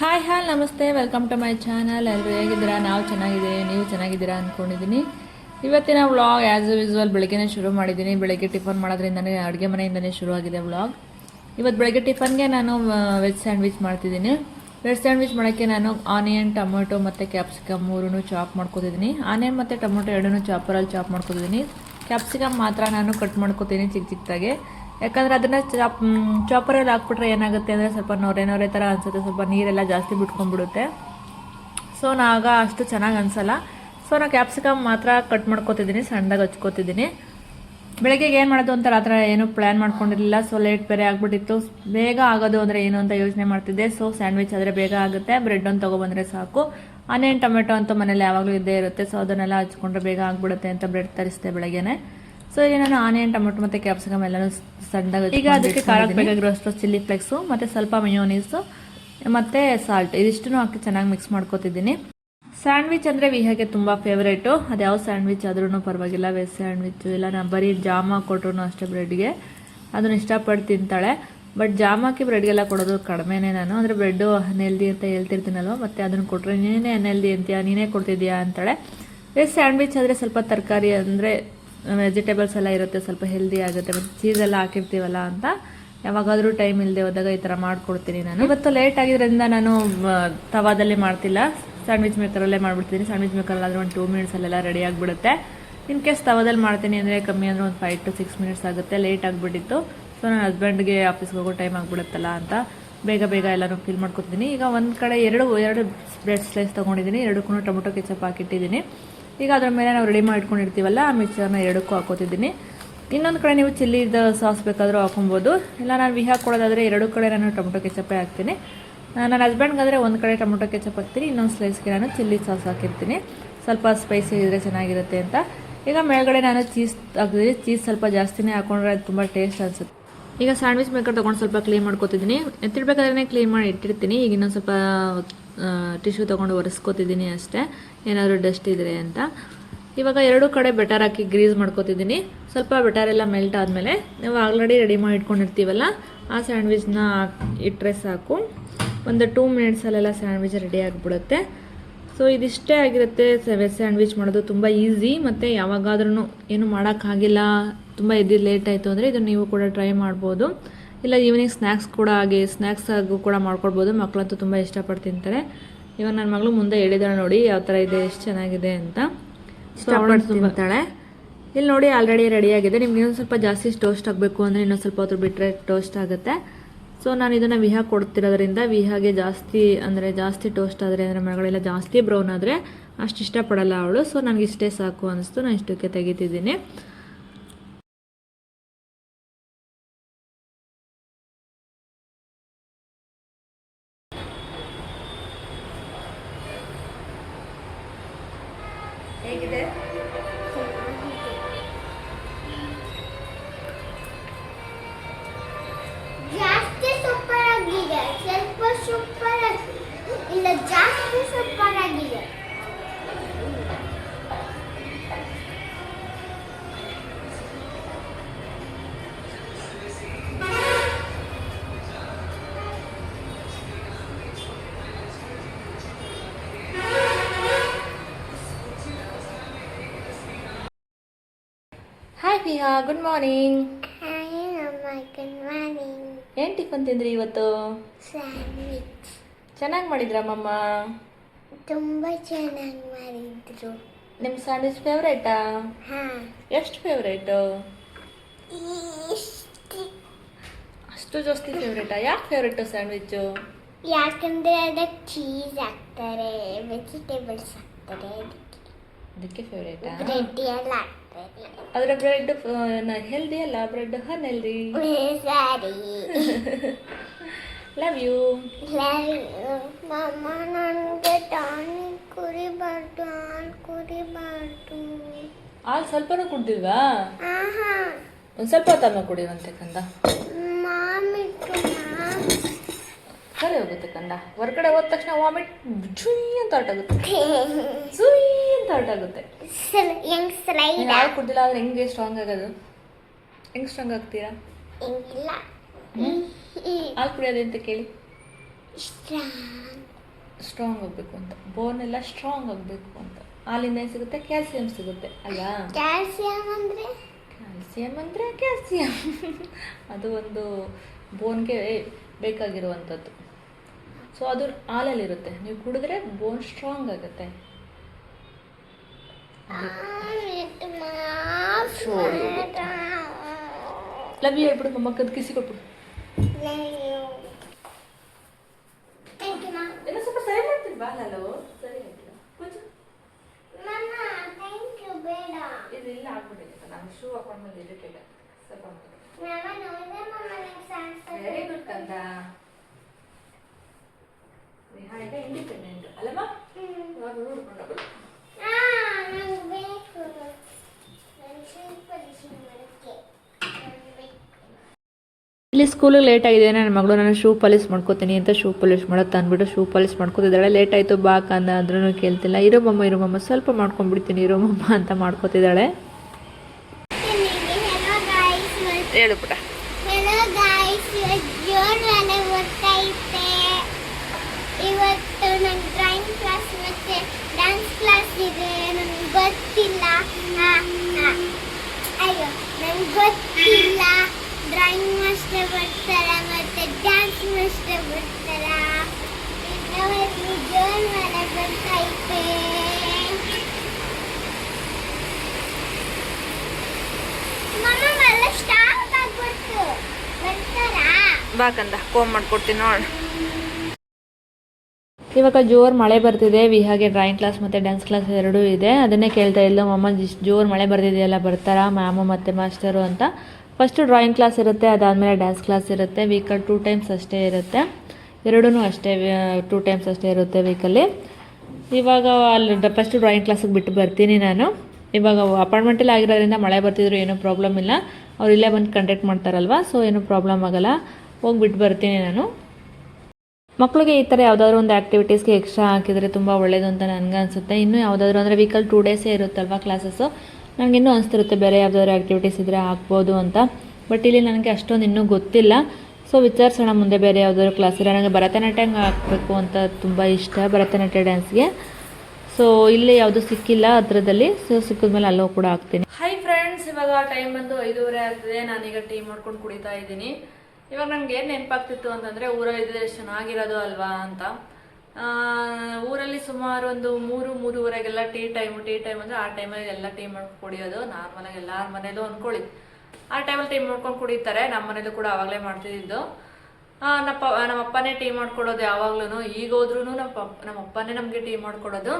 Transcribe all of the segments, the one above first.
Hi hi ನಮಸ್ತೆ welcome to my channel ಎಲ್ಲರೂ ಹೇಗಿದ್ದೀರಾ? ನಾವು ಚೆನ್ನಾಗಿದೆ ನೀವು ಚೆನ್ನಾಗಿದ್ದೀರಾ ಅಂದ್ಕೊಂಡಿದ್ದೀನಿ ಇವತ್ತಿನ ವ್ಲಾಗ್ ಆ್ಯಸ್ ಯೂಸ್ವಲ್ ಬೆಳಗ್ಗೆನೇ ಶುರು ಮಾಡಿದ್ದೀನಿ. ಬೆಳಗ್ಗೆ ಟಿಫನ್ ಮಾಡೋದ್ರಿಂದನೇ ಅಡುಗೆ ಮನೆಯಿಂದನೇ ಶುರು ಆಗಿದೆ ವ್ಲಾಗ್ ಇವತ್ತು ಬೆಳಗ್ಗೆ ಟಿಫನ್ಗೆ ನಾನು ವೆಜ್ ಸ್ಯಾಂಡ್ವಿಚ್ ಮಾಡ್ತಿದ್ದೀನಿ. ವೆಜ್ ಸ್ಯಾಂಡ್ವಿಚ್ ಮಾಡೋಕ್ಕೆ ನಾನು ಆನಿಯನ್ ಟೊಮೊಟೊ ಮತ್ತು ಕ್ಯಾಪ್ಸಿಕಮ್ ಮೂರೂ ಚಾಪ್ ಮಾಡ್ಕೊತಿದ್ದೀನಿ. ಆನಿಯನ್ ಮತ್ತು ಟೊಮೊಟೊ ಎರಡನ್ನೂ ಚಾಪರಲ್ಲಿ ಚಾಪ್ ಮಾಡ್ಕೊತಿದ್ದೀನಿ. ಕ್ಯಾಪ್ಸಿಕಮ್ ಮಾತ್ರ ನಾನು ಕಟ್ ಮಾಡ್ಕೊತೀನಿ ಚಿಕ್ಕ ಚಿಕ್ಕದಾಗೆ. ಯಾಕಂದ್ರೆ ಅದನ್ನ ಚಾಪ್ ಚಾಪರಲ್ಲಿ ಹಾಕ್ಬಿಟ್ರೆ ಏನಾಗುತ್ತೆ ಅಂದರೆ ಸ್ವಲ್ಪ ನೋರೆ ನೋರೆ ಥರ ಅನ್ಸುತ್ತೆ, ಸ್ವಲ್ಪ ನೀರೆಲ್ಲ ಜಾಸ್ತಿ ಬಿಟ್ಕೊಂಡ್ಬಿಡುತ್ತೆ. ಸೊ ನಾಗ ಅಷ್ಟು ಚೆನ್ನಾಗಿ ಅನ್ಸಲ್ಲ. ಸೊ ನಾನು ಕ್ಯಾಪ್ಸಿಕಮ್ ಮಾತ್ರ ಕಟ್ ಮಾಡ್ಕೊತಿದ್ದೀನಿ, ಸಣ್ಣದಾಗಿ ಹಚ್ಕೋತಿದ್ದೀನಿ. ಬೆಳಗ್ಗೆ ಏನು ಮಾಡೋದು ಅಂತ ರಾತ್ರಿ ಏನು ಪ್ಲ್ಯಾನ್ ಮಾಡ್ಕೊಂಡಿರಲಿಲ್ಲ. ಸೊ ಲೇಟ್ ಬೇರೆ ಆಗಿಬಿಟ್ಟಿತ್ತು. ಬೇಗ ಆಗೋದು ಅಂದರೆ ಏನು ಅಂತ ಯೋಚನೆ ಮಾಡ್ತಿದ್ದೆ. ಸೊ ಸ್ಯಾಂಡ್ವಿಚ್ ಆದರೆ ಬೇಗ ಆಗುತ್ತೆ. ಬ್ರೆಡ್ ಒಂದು ತೊಗೊಬಂದರೆ ಸಾಕು. ಆನಿಯನ್ ಟೊಮೆಟೊ ಅಂತೂ ಮನೇಲಿ ಯಾವಾಗಲೂ ಇದ್ದೇ ಇರುತ್ತೆ. ಸೊ ಅದನ್ನೆಲ್ಲ ಹಚ್ಕೊಂಡ್ರೆ ಬೇಗ ಆಗಿಬಿಡುತ್ತೆ ಅಂತ ಬ್ರೆಡ್ ತರಿಸಿದೆ ಬೆಳಗ್ಗೆನೆ. ಸೊ ಇಲ್ಲಿ ನಾನು ಆನಿಯನ್ ಟೊಮೆಟೊ ಮತ್ತು ಕ್ಯಾಪ್ಸಿಕಮ್ ಎಲ್ಲನೂ ಸಣ್ಣದಾಗಿ ಈಗ ಅದಕ್ಕೆ ಖಾರಕ್ಕೆ ಬೇಕಾಗಿರೋಷ್ಟು ಚಿಲ್ಲಿ ಫ್ಲೆಕ್ಸು ಮತ್ತು ಸ್ವಲ್ಪ ಮಯೋನೀಸು ಮತ್ತು ಸಾಲ್ಟ್ ಇದಿಷ್ಟನ್ನು ಹಾಕಿ ಚೆನ್ನಾಗಿ ಮಿಕ್ಸ್ ಮಾಡ್ಕೋತಿದ್ದೀನಿ. ಸ್ಯಾಂಡ್ವಿಚ್ ಅಂದರೆ ವಿಹಾಗೆ ತುಂಬ ಫೇವ್ರೇಟು ಅದು ಯಾವ ಸ್ಯಾಂಡ್ವಿಚ್ ಆದ್ರೂ ಪರವಾಗಿಲ್ಲ. ವೆಜ್ ಸ್ಯಾಂಡ್ವಿಚ್ ಇಲ್ಲ. ನಾನು ಬರೀ ಜಾಮ ಕೊಟ್ರು ಅಷ್ಟೇ ಬ್ರೆಡ್ಗೆ. ಅದನ್ನು ಇಷ್ಟಪಟ್ಟು ತಿಂತಾಳೆ. ಬಟ್ ಜಾಮ್ ಹಾಕಿ ಬ್ರೆಡ್ಗೆಲ್ಲ ಕೊಡೋದು ಕಡಿಮೆನೇ ನಾನು. ಅಂದರೆ ಬ್ರೆಡ್ಡು ಅನ್ಹೆಲ್ದಿ ಅಂತ ಹೇಳ್ತಿರ್ತೀನಲ್ವ ಮತ್ತು ಅದನ್ನು ಕೊಟ್ಟರೆ ನೀನೇ ಅನ್ಹೆಲ್ದಿ ಅಂತೀಯ? ನೀನೇ ಕೊಡ್ತಿದ್ಯಾ ಅಂತಾಳೆ. ವೆಜ್ ಸ್ಯಾಂಡ್ವಿಚ್ ಆದರೆ ಸ್ವಲ್ಪ ತರಕಾರಿ ಅಂದರೆ ವೆಜಿಟೇಬಲ್ಸ್ ಎಲ್ಲ ಇರುತ್ತೆ, ಸ್ವಲ್ಪ ಹೆಲ್ದಿ ಆಗುತ್ತೆ ಮತ್ತು ಚೀಸ್ ಎಲ್ಲ ಹಾಕಿರ್ತೀವಲ್ಲ ಅಂತ. ಯಾವಾಗಾದರೂ ಟೈಮ್ ಇಲ್ಲದೆ ಹೋದಾಗ ಈ ಥರ ಮಾಡಿಕೊಡ್ತೀನಿ ನಾನು. ಇವತ್ತು ಲೇಟ್ ಆಗಿದ್ದರಿಂದ ನಾನು ತವಾದಲ್ಲಿ ಮಾಡ್ತಿಲ್ಲ. ಸ್ಯಾಂಡ್ವಿಚ್ ಮೇಕರಲ್ಲೇ ಮಾಡ್ಬಿಡ್ತೀನಿ. ಸ್ಯಾಂಡ್ವಿಚ್ ಮೇಕರಲ್ಲಾದರೂ ಒಂದು ಟೂ ಮಿನಿಟ್ಸಲ್ಲೆಲ್ಲ ರೆಡಿ ಆಗಿಬಿಡುತ್ತೆ. ಇನ್ ಕೇಸ್ ತವಾದಲ್ಲಿ ಮಾಡ್ತೀನಿ ಅಂದರೆ ಕಮ್ಮಿ ಅಂದರೆ ಒಂದು ಫೈವ್ ಟು ಸಿಕ್ಸ್ ಮಿನಿಟ್ಸ್ ಆಗುತ್ತೆ. ಲೇಟ್ ಆಗಿಬಿಟ್ಟಿತ್ತು. ಸೊ ನನ್ನ ಹಸ್ಬೆಂಡ್ಗೆ ಆಫೀಸ್ಗೆ ಹೋಗೋ ಟೈಮ್ ಆಗಿಬಿಡುತ್ತಲ್ಲ ಅಂತ ಬೇಗ ಬೇಗ ಎಲ್ಲನೂ ಫಿಲ್ ಮಾಡ್ಕೊತಿದ್ದೀನಿ ಈಗ ಒಂದು ಕಡೆ ಎರಡು ಎರಡು ಬ್ರೆಡ್ ಸ್ಲೈಸ್ ತೊಗೊಂಡಿದ್ದೀನಿ. ಎರಡಕ್ಕೂ ಟೊಮೊಟೊ ಕೆಚಪ್ ಹಾಕಿಟ್ಟಿದ್ದೀನಿ. ಈಗ ಅದ್ರ ಮೇಲೆ ನಾವು ರೆಡಿ ಮಾಡಿ ಇಟ್ಕೊಂಡಿರ್ತೀವಲ್ಲ ಆ ಮಿಕ್ಸರ್ನ ಎರಡಕ್ಕೂ ಹಾಕೋತಿದ್ದೀನಿ. ಇನ್ನೊಂದು ಕಡೆ ನೀವು ಚಿಲ್ಲಿದ ಸಾಸ್ ಬೇಕಾದರೂ ಹಾಕೊಬೋದು. ಇಲ್ಲ, ನಾನು ವಿಹಾ ಕೊಡೋದಾದರೆ ಎರಡು ಕಡೆ ನಾನು ಟೊಮೊಟೊ ಕೆಚಪ್ಪೇ ಹಾಕ್ತೀನಿ. ನನ್ನ ಹಸ್ಬೆಂಡ್ಗಾದರೆ ಒಂದು ಕಡೆ ಟೊಮೊಟೊ ಕೆಚಪ್ ಹಾಕ್ತೀನಿ, ಇನ್ನೊಂದು ಸ್ಲೈಸ್ಗೆ ನಾನು ಚಿಲ್ಲಿ ಸಾಸ್ ಹಾಕಿರ್ತೀನಿ. ಸ್ವಲ್ಪ ಸ್ಪೈಸಿ ಇದ್ದರೆ ಚೆನ್ನಾಗಿರುತ್ತೆ ಅಂತ. ಈಗ ಮೇಲ್ಗಡೆ ನಾನು ಚೀಸ್ ಹಾಕಿದ್ದೀನಿ ಚೀಸ್ ಸ್ವಲ್ಪ ಜಾಸ್ತಿನೇ ಹಾಕೊಂಡ್ರೆ ಅದು ತುಂಬ ಟೇಸ್ಟ್ ಅನಿಸುತ್ತೆ. ಈಗ ಸ್ಯಾಂಡ್ವಿಚ್ ಮೇಕರ್ ತೊಗೊಂಡು ಸ್ವಲ್ಪ ಕ್ಲೀನ್ ಮಾಡ್ಕೊತಿದ್ದೀನಿ. ಎತ್ತಿಡ್ಬೇಕಾದ್ರೆ ಕ್ಲೀನ್ ಮಾಡಿ ಇಟ್ಟಿರ್ತೀನಿ. ಈಗ ಇನ್ನೊಂದು ಸ್ವಲ್ಪ ಟಿಶ್ಯೂ ತೊಗೊಂಡು ಒರೆಸ್ಕೊತಿದ್ದೀನಿ ಅಷ್ಟೇ. ಏನಾದರೂ ಡಸ್ಟ್ ಇದ್ರೆ ಅಂತ. ಇವಾಗ ಎರಡು ಕಡೆ ಬೆಟರ್ ಹಾಕಿ ಗ್ರೀಸ್ ಮಾಡ್ಕೊತಿದ್ದೀನಿ. ಸ್ವಲ್ಪ ಬೆಟರ್ ಎಲ್ಲ ಮೆಲ್ಟ್ ಆದಮೇಲೆ ನಾವು ಆಲ್ರೆಡಿ ರೆಡಿ ಮಾಡಿ ಇಟ್ಕೊಂಡಿರ್ತೀವಲ್ಲ, ಆ ಸ್ಯಾಂಡ್ವಿಚ್ನ ಇಟ್ಟರೆ ಸಾಕು. ಒಂದು ಟೂ ಮಿನಿಟ್ಸಲ್ಲೆಲ್ಲ ಸ್ಯಾಂಡ್ವಿಚ್ ರೆಡಿ ಆಗಿಬಿಡುತ್ತೆ. ಸೊ ಇದಿಷ್ಟೇ ಆಗಿರುತ್ತೆ ವೆಜ್ ಸ್ಯಾಂಡ್ವಿಚ್ ಮಾಡೋದು. ತುಂಬ ಈಸಿ ಮತ್ತು ಯಾವಾಗಾದ್ರೂ ಏನು ಮಾಡೋಕ್ಕಾಗಿಲ್ಲ. ತುಂಬ ಎದ್ದಿದ್ದು ಲೇಟ್ ಆಯಿತು ಅಂದರೆ ಇದನ್ನು ನೀವು ಕೂಡ ಟ್ರೈ ಮಾಡ್ಬೋದು. ಇಲ್ಲ ಈವ್ನಿಂಗ್ ಸ್ನ್ಯಾಕ್ಸ್ ಕೂಡ ಹಾಗೆ ಸ್ನ್ಯಾಕ್ಸ್ ಆಗು ಕೂಡ ಮಾಡ್ಕೊಡ್ಬೋದು. ಮಕ್ಕಳಂತೂ ತುಂಬ ಇಷ್ಟಪಟ್ಟು ತಿಂತಾರೆ ಇವಾಗ ನನ್ನ ಮಗಳು ಮುಂದೆ ಹೇಳಿದಾಳೆ ನೋಡಿ ಯಾವ ಥರ ಇದೆ ಎಷ್ಟು ಚೆನ್ನಾಗಿದೆ ಅಂತ. ಇಷ್ಟಪಟ್ಟು ತಿಂತಾಳೆ. ಇಲ್ಲಿ ನೋಡಿ ಆಲ್ರೆಡಿ ರೆಡಿ ಆಗಿದೆ. ನಿಮ್ಗೆ ಇನ್ನೊಂದು ಸ್ವಲ್ಪ ಜಾಸ್ತಿ ಟೋಸ್ಟ್ ಆಗಬೇಕು ಅಂದರೆ ಇನ್ನೊಂದು ಸ್ವಲ್ಪ ಹೊತ್ತು ಬಿಟ್ಟರೆ ಟೋಸ್ಟ್ ಆಗುತ್ತೆ. ಸೊ ನಾನು ಇದನ್ನು ವಿಹಾ ಕೊಡ್ತಿರೋದ್ರಿಂದ ವಿಹಾಗೆ ಜಾಸ್ತಿ ಅಂದರೆ ಜಾಸ್ತಿ ಟೋಸ್ಟ್ ಆದರೆ ಅಂದರೆ ಮಗಳೆಲ್ಲ ಜಾಸ್ತಿ ಬ್ರೌನ್ ಆದರೆ ಅಷ್ಟು ಇಷ್ಟಪಡಲ್ಲ ಅವಳು. ಸೊ ನನಗೆ ಇಷ್ಟೇ ಸಾಕು ಅನಿಸ್ತು. ನಾನು ಇಷ್ಟಕ್ಕೆ ತೆಗಿತಿದ್ದೀನಿ. ಹೇಗಿದೆ ವಿಹಾ ಗುಡ್ ಮಾರ್ನಿಂಗ್ ಏನು ಟಿಫನ್ ತಿಂದ್ರಿ ಇವತ್ತು? ಸ್ಯಾಂಡ್ವಿಚ್ ಚೆನ್ನಾಗಿ ಮಾಡಿದ್ರಾ ಮಮ್ಮ? ತುಂಬಾ ಚೆನ್ನಾಗಿ ಮಾಡಿದ್ರು. ನಿಮ್ಮ ಸ್ಯಾಂಡ್ವಿಚ್ ಫೇವ್ರೇಟಾ ಹಾ. ಎಷ್ಟು ಫೇವ್ರೇಟು ಅಷ್ಟು ಜಾಸ್ತಿ ಫೇವ್ರೇಟಾ ಯಾಕೆ ಫೇವ್ರೇಟು ಸ್ಯಾಂಡ್ವಿಚ್ಚು ಯಾಕಂದ್ರೆ ಅದಕ್ಕೆ ಚೀಸ್ ಹಾಕ್ತಾರೆ ವೆಜಿಟೇಬಲ್ಸ್ ಹಾಕ್ತಾರೆ ಅದಕ್ಕೆ. ಫೇವ್ರೇಟಾ ಬ್ರೆಡ್ ಎಲ್ಲ ಅದರ ಬ್ರೆಡ್ ಹೆಲ್ದಿ ಅಲ್ಲ bread unhealthy sorry love you mumma ನನಗೆ ಟಾನಿಕ್ ಕುರಿಬಾರ್ದು ಹಾಲು ಕುರಿಬಾರ್ದು ಹಾಲು ಸ್ವಲ್ಪನೂ ಕುಡ್ದಿಲ್ವಾ? ಒಂದು ಸ್ವಲ್ಪ ತಮ್ಮ ಕುಡಿಯುವಂತೆ ಕಂದ. ಮಾಮಿಟ್ಟು ಸರಿ ಹೋಗುತ್ತೆ ಕಂದ ಹೊರಗಡೆ ಹೋದ ತಕ್ಷಣ ವಾಮಿಟ್ ಜುಯ್ ಅಂತ ಹೊರಟಾಗುತ್ತೆ. ಜುಯ್ ಅಂತ ಹೊರಟಾಗುತ್ತೆ. ಹಾಲು ಕುಡ್ದಿಲ್ಲ ಆದ್ರೆ ಹೆಂಗೆ ಸ್ಟ್ರಾಂಗ್ ಆಗೋದು? ಹೆಂಗ್ ಸ್ಟ್ರಾಂಗ್ ಆಗ್ತೀರಾ? ಹಾಲು ಕುಡಿಯೋದು ಅಂತ ಕೇಳಿ? ಸ್ಟ್ರಾಂಗ್ ಸ್ಟ್ರಾಂಗ್ ಆಗಬೇಕು ಅಂತ. ಬೋನ್ ಎಲ್ಲ ಸ್ಟ್ರಾಂಗ್ ಆಗಬೇಕು ಅಂತ. ಹಾಲಿಂದ ಏನು ಸಿಗುತ್ತೆ? ಕ್ಯಾಲ್ಸಿಯಂ ಸಿಗುತ್ತೆ ಅಲ್ಲ ಕ್ಯಾಲ್ಸಿಯಂ ಅಂದರೆ? ಕ್ಯಾಲ್ಸಿಯಂ ಅಂದರೆ ಕ್ಯಾಲ್ಸಿಯಂ ಅದು ಒಂದು ಬೋನ್ಗೆ ಬೇಕಾಗಿರುವಂಥದ್ದು. ಸೊ ಅದು ಹಾಲಲ್ಲಿರುತ್ತೆ. ನೀವು ಕುಡಿದ್ರೆ ಬೋನ್ ಸ್ಟ್ರಾಂಗ್ ಆಗುತ್ತೆ. ಲವ್ ಯು ಹೇಳ್ಬಿಡು ಮಮ್ಮ ಕಿಸಿ ಕೊಟ್ಬಿಡು ಥ್ಯಾಂಕ್ ಯು ಮ್ಯಾಮ್ ಏನೋ ಸ್ವಲ್ಪ ಸರಿ ಮಾಡ್ತೀನಿ ಬಾ ನಾನು ಸರಿ ಆಗಿಲ್ಲ ಕೂತು ಮಮ್ಮ ಥ್ಯಾಂಕ್ ಯು ಬೇಡ ಇದು ಇಲ್ಲ ಆಗ್ಬಿಟ್ಟಿದೆ ನಾನು ಶೂ ಹಾಕೊಂಡ್ಮೇಲೆ ಇದಕ್ಕಿಲ್ಲ ಸ್ವಲ್ಪ ಮಮ್ಮ ನೋಡಿದ್ರೆ ಮಮ್ಮ ನಂಗೆ ಸಾಂಗ್ಸ್ ವೆರಿ ಗುಡ್ ಕಂದ ವಿಹಾರಿಕ ಇಂಡಿಪೆಂಡೆಂಟ್ ಅಲ್ಲಮ್ಮ ಇವಾಗ ನೋಡ್ಕೊಂಡು ಹೋಗೋದು ಆ ನಂಗೆ ಬೇಕು ನಾನು ಸ್ವಲ್ಪ ಡಿಶಿಂಗ್ ಮಾಡೋಕ್ಕೆ ನಂಗೆ ಬೇಕು ಇಲ್ಲಿ ಸ್ಕೂಲಿಗೆ ಲೇಟ್ ಆಗಿದೆ ನನ್ನ ಮಗಳು ನಾನು ಶೂ ಪಾಲಿಸ್ ಮಾಡ್ಕೋತೀನಿ ಅಂತ ಶೂ ಪಾಲಿಶ್ ಮಾಡೋದು ಅಂದ್ಬಿಟ್ಟು ಶೂ ಪಾಲಿಸ್ ಮಾಡ್ಕೋತಿದ್ದಾಳೆ. ಲೇಟ್ ಆಯಿತು ಬಾ ಅಂದ ಅಂದ್ರೂ ಕೇಳ್ತಿಲ್ಲ. ಇರೋ ಮಮ್ಮ ಇರೋ ಮಮ್ಮ ಸ್ವಲ್ಪ ಮಾಡ್ಕೊಂಡ್ಬಿಡ್ತೀನಿ ಇರೋ ಮಮ್ಮ ಅಂತ ಮಾಡ್ಕೋತಿದ್ದಾಳೆ. ಹೆಲೋ ಗಾಯ್ಸ್ ಹೇಳು ಪುಟ. ಹೆಲೋ ಗಾಯ್ಸ್ ಜೋರ್ ಮನೆ ಇವತ್ತು ನಂಗೆ ಡ್ರಾಯಿಂಗ್ ಕ್ಲಾಸ್ ಮತ್ತೆ ಡ್ಯಾನ್ಸ್ ಕ್ಲಾಸ್ ಇದೆ. ನನಗೆ ಗೊತ್ತಿಲ್ಲ. ಅಯ್ಯೋ ಗೊತ್ತಿಲ್ಲ. ಡ್ರಾಯಿಂಗ್ ಮಾಸ್ಟರ್ ಬರ್ತಾರ ಮತ್ತೆ ಡ್ಯಾನ್ಸ್ ಮಾಸ್ಟರ್ ಬರ್ತಾರ. ಇವತ್ತು ಜೋರ್ ಮನೆ ಬರ್ತೈತೆ ಬಾಕಂದ ಕೋಮ್ ಮಾಡ್ಕೊಡ್ತೀನಿ ನೋಡ. ಇವಾಗ ಜೋರು ಮಳೆ ಬರ್ತಿದೆ ವಿ ಹಾಗೆ ಡ್ರಾಯಿಂಗ್ ಕ್ಲಾಸ್ ಮತ್ತು ಡ್ಯಾನ್ಸ್ ಕ್ಲಾಸ್ ಎರಡೂ ಇದೆ. ಅದನ್ನೇ ಕೇಳ್ತಾ ಇಲ್ಲ ಮಮ್ಮ ಜೋರು ಮಳೆ ಬರ್ತಿದೆಯಲ್ಲ ಬರ್ತಾರ ಮ್ಯಾಮು ಮತ್ತು ಮಾಸ್ಟರು ಅಂತ. ಫಸ್ಟು ಡ್ರಾಯಿಂಗ್ ಕ್ಲಾಸ್ ಇರುತ್ತೆ, ಅದಾದಮೇಲೆ ಡ್ಯಾನ್ಸ್ ಕ್ಲಾಸ್ ಇರುತ್ತೆ ವೀಕಲ್ಲಿ ಟೂ ಟೈಮ್ಸ್ ಅಷ್ಟೇ ಇರುತ್ತೆ. ಎರಡೂ ಅಷ್ಟೇ ಟೂ ಟೈಮ್ಸ್ ಅಷ್ಟೇ ಇರುತ್ತೆ ವೀಕಲ್ಲಿ ಇವಾಗ ಅಲ್ಲಿ ಫಸ್ಟ್ ಡ್ರಾಯಿಂಗ್ ಕ್ಲಾಸಿಗೆ ಬಿಟ್ಟು ಬರ್ತೀನಿ ನಾನು. ಇವಾಗ ಅಪಾರ್ಟ್ಮೆಂಟಲ್ಲಿ ಆಗಿರೋದ್ರಿಂದ ಮಳೆ ಬರ್ತಿದ್ರು, ಏನೂ ಪ್ರಾಬ್ಲಮ್ ಇಲ್ಲ. ಅವ್ರು ಇಲ್ಲೇ ಬಂದು ಕಂಡಕ್ಟ್ ಮಾಡ್ತಾರಲ್ವ ಸೊ ಏನೂ ಪ್ರಾಬ್ಲಮ್ ಆಗಲ್ಲ. ಹೋಗಿ ಬಿಟ್ಟು ಬರ್ತೀನಿ ನಾನು. ಮಕ್ಕಳಿಗೆ ಈ ಥರ ಯಾವುದಾದ್ರು ಒಂದು ಆ್ಯಕ್ಟಿವಿಟೀಸ್ಗೆ ಎಕ್ಸ್ಟ್ರಾ ಹಾಕಿದರೆ ತುಂಬ ಒಳ್ಳೇದು ಅಂತ ನನಗೆ ಅನಿಸುತ್ತೆ ಇನ್ನೂ ಯಾವುದಾದ್ರು ಅಂದರೆ ವೀಕಲ್ ಟೂ ಡೇಸೇ ಇರುತ್ತಲ್ವ ಕ್ಲಾಸಸ್ಸು ನನಗೆ ಇನ್ನೂ ಅನಿಸ್ತಿರುತ್ತೆ ಬೇರೆ ಯಾವುದಾದ್ರು ಆ್ಯಕ್ಟಿವಿಟೀಸ್ ಇದ್ದರೆ ಹಾಕ್ಬೋದು ಅಂತ. ಬಟ್ ಇಲ್ಲಿ ನನಗೆ ಅಷ್ಟೊಂದು ಇನ್ನೂ ಗೊತ್ತಿಲ್ಲ. ಸೊ ವಿಚಾರಿಸೋಣ ಮುಂದೆ ಬೇರೆ ಯಾವುದಾದ್ರು ಕ್ಲಾಸ್ ಇಲ್ಲ ನನಗೆ ಭರತನಾಟ್ಯ ಹಾಕಬೇಕು ಅಂತ ತುಂಬ ಇಷ್ಟ ಭರತನಾಟ್ಯ ಡ್ಯಾನ್ಸ್ಗೆ ಸೊ ಇಲ್ಲಿ ಯಾವುದು ಸಿಕ್ಕಿಲ್ಲ ಹತ್ರದಲ್ಲಿ. ಸೊ ಸಿಕ್ಕಿದ್ಮೇಲೆ ಅಲ್ಲೋ ಕೂಡ ಹಾಕ್ತೀನಿ. ಹೈ ಫ್ರೆಂಡ್ಸ್ ಇವಾಗ ಟೈಮ್ ಬಂದು ಐದೂವರೆ ಆಗ್ತಿದೆ ನಾನೀಗ ಟೀ ಮಾಡ್ಕೊಂಡು ಕುಡಿತಾ ಇದ್ದೀನಿ. ಇವಾಗ ನನಗೆ ಏನು ನೆನಪಾಗ್ತಿತ್ತು ಅಂತಂದರೆ ಊರ ಎಷ್ಟು ಚೆನ್ನಾಗಿರೋದು ಅಲ್ವಾ ಅಂತ. ಊರಲ್ಲಿ ಸುಮಾರು ಒಂದು ಮೂರು, ಮೂರುವರೆಗೆಲ್ಲ ಟೀ ಟೈಮ್ ಟೀ ಟೈಮ್ ಅಂದರೆ ಆ ಟೈಮಲ್ಲಿ ಎಲ್ಲ ಟೀ ಮಾಡ್ಕೊಂಡು ಕುಡಿಯೋದು, ನಾರ್ಮಲಾಗಿ ಎಲ್ಲರ ಮನೇಲೂ ಅಂದ್ಕೊಳ್ಳಿ. ಆ ಟೈಮಲ್ಲಿ ಟೀ ಮಾಡ್ಕೊಂಡು ಕುಡಿತಾರೆ ನಮ್ಮ ಮನೇಲೂ ಕೂಡ ಆವಾಗಲೇ ಮಾಡ್ತಿದ್ದು. ನಮ್ಮಪ್ಪ ನಮ್ಮಪ್ಪನೇ ಟೀ ಮಾಡ್ಕೊಡೋದು ಯಾವಾಗ್ಲೂ ಈಗ ಹೋದ್ರೂ ನಮ್ಮ ನಮ್ಮಪ್ಪನೇ ನಮ್ಮ ನಮಗೆ ಟೀ ಮಾಡ್ಕೊಡೋದು.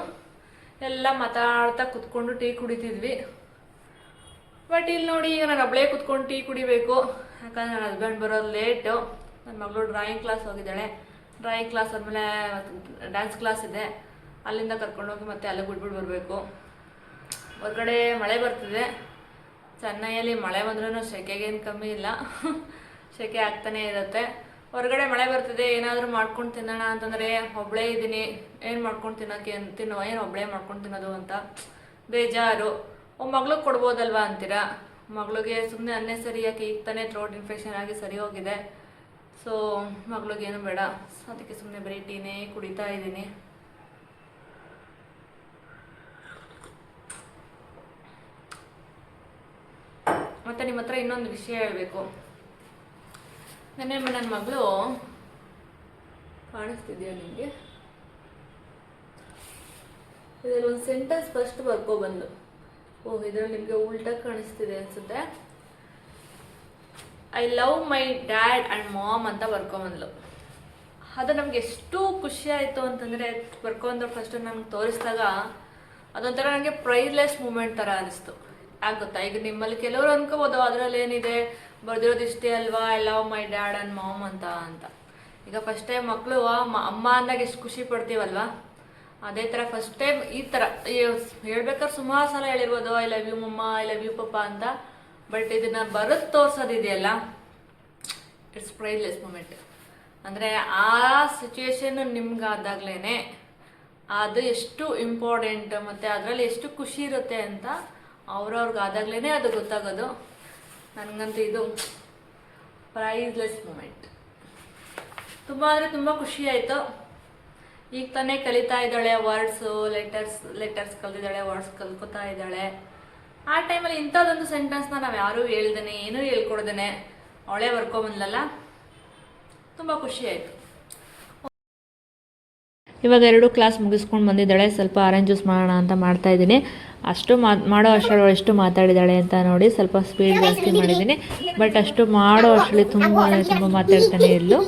ಎಲ್ಲ ಮಾತಾಡ್ತಾ ಕುತ್ಕೊಂಡು ಟೀ ಕುಡಿತಿದ್ವಿ. ಬಟ್ ಇಲ್ಲಿ ನೋಡಿ, ಈಗ ನಾನು ಒಬ್ಬಳೇ ಕುತ್ಕೊಂಡು ಟೀ ಕುಡಿಬೇಕು. ಯಾಕಂದ್ರೆ ನನ್ನ ಹಸ್ಬೆಂಡ್ ಬರೋದು ಲೇಟು ನನ್ನ ಮಗಳು ಡ್ರಾಯಿಂಗ್ ಕ್ಲಾಸ್ ಹೋಗಿದ್ದಾಳೆ. ಡ್ರಾಯಿಂಗ್ ಕ್ಲಾಸ್ ಆದಮೇಲೆ ಡ್ಯಾನ್ಸ್ ಕ್ಲಾಸ್ ಇದೆ. ಅಲ್ಲಿಂದ ಕರ್ಕೊಂಡೋಗಿ ಮತ್ತೆ ಅಲ್ಲಿಗೆ ಬಿಟ್ಬಿಟ್ಟು ಬರಬೇಕು. ಹೊರಗಡೆ ಮಳೆ ಬರ್ತಿದೆ. ಚೆನ್ನೈಯಲ್ಲಿ ಮಳೆ ಬಂದ್ರೂ ಸೆಕೆಗೇನು ಕಮ್ಮಿ ಇಲ್ಲ. ಸೆಕೆ ಆಗ್ತಾನೇ ಇರುತ್ತೆ. ಹೊರಗಡೆ ಮಳೆ ಬರ್ತಿದೆ, ಏನಾದರೂ ಮಾಡ್ಕೊಂಡು ತಿನ್ನೋಣ ಅಂತಂದರೆ ಒಬ್ಬಳೇ ಇದ್ದೀನಿ. ಏನು ಮಾಡ್ಕೊಂಡು ತಿನ್ನೋಕ್ಕೆ ತಿನ್ನುವ ಏನು ಒಬ್ಬಳೇ ಮಾಡ್ಕೊಂಡು ತಿನ್ನೋದು ಅಂತ. ಬೇಜಾರು. ಮಗಳಿಗೆ ಕೊಡ್ಬೋದಲ್ವಾ ಅಂತೀರಾ? ಮಗಳಿಗೆ ಸುಮ್ಮನೆ ಅನ್ನೇ ಸರಿಯಾಗಿ ಈಗ ತಾನೇ ಥ್ರೋಟ್ ಇನ್ಫೆಕ್ಷನ್ ಆಗಿ ಸರಿ ಹೋಗಿದೆ. ಸೊ ಮಗಳಿಗೇನು ಬೇಡ. ಅದಕ್ಕೆ ಸುಮ್ಮನೆ ಬರೀ ಟೀನೇ ಕುಡಿತಾ ಇದ್ದೀನಿ. ಮತ್ತು ನಿಮ್ಮ ಹತ್ರ ಇನ್ನೊಂದು ವಿಷಯ ಹೇಳಬೇಕು. ನೆನ್ನೆ ನನ್ನ ಮಗಳು ಕಾಣಿಸ್ತಿದೆಯಾ ನಿಮಗೆ ಇದರಲ್ಲಿ ಒಂದು ಸೆಂಟೆನ್ಸ್ ಫಸ್ಟ್ ಬರ್ಕೊ ಬಂದು. ಓಹ್, ಇದರಲ್ಲಿ ನಿಮಗೆ ಉಲ್ಟಾ ಕಾಣಿಸ್ತಿದೆ ಅನ್ಸುತ್ತೆ. I love my dad and mom ಅಂತ ಬರ್ಕೊಂಬಂದ್ಲು ಅದು ನಮ್ಗೆ ಎಷ್ಟು ಖುಷಿ ಆಯಿತು ಅಂತಂದರೆ ಬರ್ಕೊಂಡ್ರು ಫಸ್ಟ್ ನನಗೆ ತೋರಿಸಿದಾಗ ಅದೊಂಥರ ನನಗೆ ಪ್ರೈಸ್ಲೆಸ್ ಮೂಮೆಂಟ್ ಥರ ಅನಿಸ್ತು. ಯಾಕೆ ಗೊತ್ತಾ? ಈಗ ನಿಮ್ಮಲ್ಲಿ ಕೆಲವರು ಅನ್ಕೋಬೋದು ಅದರಲ್ಲಿ ಏನಿದೆ? ಬರ್ದಿರೋದು ಇಷ್ಟೇ ಅಲ್ವಾ? I love my dad and mom ಅಂತ ಅಂತ. ಈಗ ಫಸ್ಟ್ ಟೈಮ್ ಮಕ್ಕಳು ಅಮ್ಮ ಅಂದಾಗ ಎಷ್ಟು ಖುಷಿ ಪಡ್ತೀವಲ್ವಾ? ಅದೇ ಥರ ಫಸ್ಟ್ ಟೈಮ್ ಈ ಥರ ಹೇಳ್ಬೇಕಾದ್ರೆ ಸುಮಾರು ಸಲ ಹೇಳಿರ್ಬೋದು I love you mumma I love you papa ಅಂತ. ಬಟ್ ಇದನ್ನ ಬರೋದು ತೋರ್ಸೋದಿದೆಯಲ್ಲ ಇಟ್ಸ್ ಪ್ರೈಸ್ಲೆಸ್ ಮೂಮೆಂಟ್ ಅಂದರೆ ಆ ಸಿಚುವೇಶನ್ ನಿಮ್ಗೆ ಆದಾಗ್ಲೇ ಅದು ಎಷ್ಟು ಇಂಪಾರ್ಟೆಂಟ್ ಮತ್ತು ಅದರಲ್ಲಿ ಎಷ್ಟು ಖುಷಿ ಇರುತ್ತೆ ಅಂತ ಅವ್ರವ್ರಿಗೆ ಅದು ಗೊತ್ತಾಗೋದು. ನನಗಂತೂ ಇದು ಪ್ರೈಸ್ಲೆಸ್ ಮೂಮೆಂಟ್ ತುಂಬ ಅಂದರೆ ತುಂಬ ಖುಷಿ ಆಯಿತು. ಈಗ ತಾನೇ ಕಲಿತಾ ಇದ್ದಾಳೆ ವರ್ಡ್ಸು ಲೆಟರ್ಸ್ ಲೆಟರ್ಸ್ ಕಲ್ತಿದ್ದಾಳೆ ವರ್ಡ್ಸ್ ಕಲ್ಕೋತಾ ಇದ್ದಾಳೆ. ಆ ಟೈಮಲ್ಲಿ ಇಂಥದ್ದೊಂದು ಸೆಂಟೆನ್ಸ್ನ ನಾವು ಯಾರೂ ಹೇಳ್ದೇನೆ ಏನೂ ಹೇಳ್ಕೊಡ್ದೇನೆ ಅವಳೇ ಬರ್ಕೊಬಂದ್ಲಲ್ಲ? ತುಂಬ ಖುಷಿ ಆಯಿತು. ಇವಾಗ ಎರಡು ಕ್ಲಾಸ್ ಮುಗಿಸ್ಕೊಂಡು ಬಂದಿದ್ದಾಳೆ ಸ್ವಲ್ಪ ಆರೆಂಜ್ ಜ್ಯೂಸ್ ಮಾಡೋಣ ಅಂತ ಮಾಡ್ತಾ ಇದ್ದೀನಿ. ಅಷ್ಟು ಮಾ ಮಾಡೋ ಅಷ್ಟರಲ್ಲಿ ಎಷ್ಟು ಮಾತಾಡಿದ್ದಾಳೆ ಅಂತ ನೋಡಿ ಸ್ವಲ್ಪ ಸ್ಪೀಡ್ ಜಾಸ್ತಿ ಮಾಡಿದ್ದೀನಿ. ಬಟ್ ಅಷ್ಟು ಮಾಡೋ ಅಷ್ಟರಲ್ಲಿ ತುಂಬ ತುಂಬ ಮಾತಾಡ್ತಾನೆ ಎಲ್ಲೋ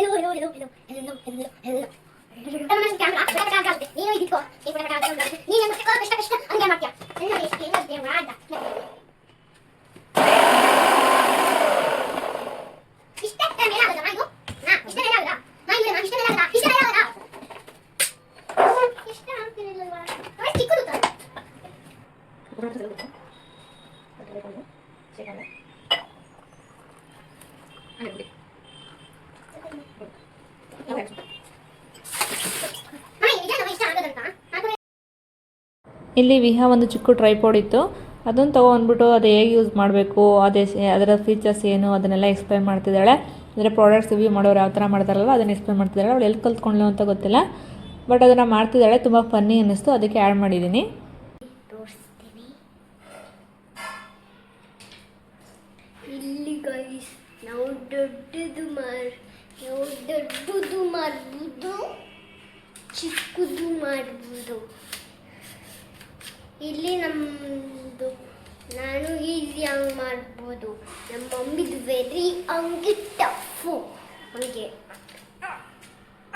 Hello, hello, hello, hello, hello, hello, hello. ನಮ್ಮ ಮನಸ್ಸಿಗೆ ಕ್ಯಾಮ್ರಾ, ಕ್ಯಾಮ್ರಾ, ಕ್ಯಾಮ್ರಾ ಆಗುತ್ತೆ. ನೀನು ಇದ್ಕೋ, ಈ ಕಡೆ ಕ್ಯಾಮ್ರಾ ಆಗುತ್ತೆ. ನೀನು ಮತ್ತೆ ಕೋ, ಕಷ್ಟ ಕಷ್ಟ ಹಂಗೆ ಮಾಡ್ತೀಯ. ಎಲ್ಲ ಎಷ್ಟು ಇಲ್ಲಿ ವಿಹಾ ಒಂದು ಚಿಕ್ಕ ಟ್ರೈಪೋಡ್ ಇತ್ತು. ಅದನ್ನು ತೊಗೊಂಡ್ಬಿಟ್ಟು ಅದು ಹೇಗೆ ಯೂಸ್ ಮಾಡಬೇಕು, ಅದೇ ಅದರ ಫೀಚರ್ಸ್ ಏನು, ಅದನ್ನೆಲ್ಲ ಎಕ್ಸ್ಪ್ಲೈನ್ ಮಾಡ್ತಿದ್ದಾಳೆ. ಅಂದರೆ ಪ್ರಾಡಕ್ಟ್ಸ್ ರಿವ್ಯೂ ಮಾಡೋರು ಯಾವ ಥರ ಮಾಡ್ತಾರಲ್ಲ ಅದನ್ನು ಎಕ್ಸ್ಪ್ಲೈನ್ ಮಾಡ್ತಿದ್ದಾಳೆ. ಅವಳು ಎಲ್ಲಿ ಕಲ್ತ್ಕೊಂಡ್ಲು ಅಂತ ಗೊತ್ತಿಲ್ಲ. ಬಟ್ ಅದನ್ನು ಮಾಡ್ತಿದ್ದಾಳೆ, ತುಂಬ ಫನ್ನಿ ಅನ್ನಿಸ್ತು. ಅದಕ್ಕೆ ಆ್ಯಡ್ ಮಾಡಿದ್ದೀನಿ. ಇಲ್ಲಿ ಗೈಸ್ ನಾವು ದೊಡ್ಡದು ನಾವು ದೊಡ್ಡದು ಮಾಡ್ಬೋದು, ಚಿಕ್ಕದು ಮಾಡ್ಬೋದು. ಇಲ್ಲಿ ನಮ್ಮದು ನಾನು ಈಸಿಯಾಗಿ ಮಾಡ್ಬೋದು. ನಮ್ಮ ಮಮ್ಮಿದು ವೆರಿ ಹಂಗೆ ಟಫು ಹಂಗೆ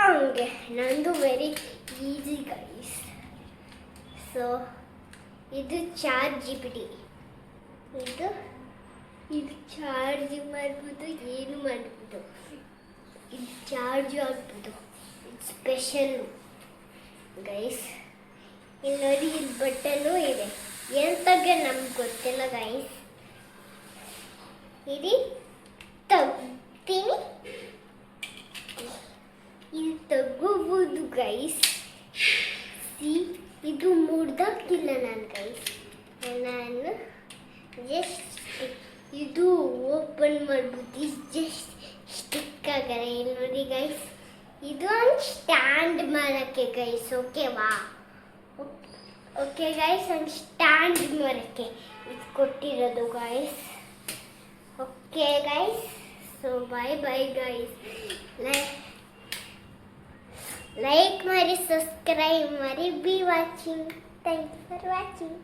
ಹಂಗೆ. ನಂದು ವೆರಿ ಈಸಿ ಗೈಸ್ ಸೊ ಇದು ಚಾರ್ಜ್ ಜಿ ಬಿ ಟಿ ಇದು ಇದು ಚಾರ್ಜ್ ಮಾಡ್ಬೋದು, ಏನು ಮಾಡ್ಬೋದು. ಇದು ಚಾರ್ಜ್ ಆಗ್ಬೋದು. ಇದು ಸ್ಪೆಷಲ್ಲು ಗೈಸ್ ಇಲ್ಲಿ ಇಲ್ಲಿ ಬಟನ್ನು ಇದೆ ಎಂತಗೆ ನಮ್ಗೆ ಗೊತ್ತಿಲ್ಲ ಗೈಸ್ ಇದು ತಗ್ತೀನಿ. ಇದು ತಗೋಬೋದು ಗೈಸ್ ಸಿ, ಇದು ಮುಡ್ದಾಕಿಲ್ಲ ನಾನು ಗೈಸ್ ನಾನು ಜಸ್ಟ್ ಇದು ಓಪನ್ ಮಾಡ್ಬೋದು ಇದು ಜಸ್ಟ್ ಸ್ಟಿಕ್ ಆಗಲ್ಲ. ಇಲ್ಲಿ ನೋಡಿ ಗೈಸ್ ಇದು ಒಂದು ಸ್ಟ್ಯಾಂಡ್ ಮಾಡೋಕ್ಕೆ ಗೈಸ್ ಓಕೆವಾ ಓಕೆ ಗೈಸ್ ಒಂದು ಸ್ಟ್ಯಾಂಡ್ ಮಾಡೋಕ್ಕೆ ಇದು ಕೊಟ್ಟಿರೋದು guys okay guys so bye bye guys like like ಮಾಡಿ ಸಬ್ಸ್ಕ್ರೈಬ್ ಮಾಡಿ be watching thanks for watching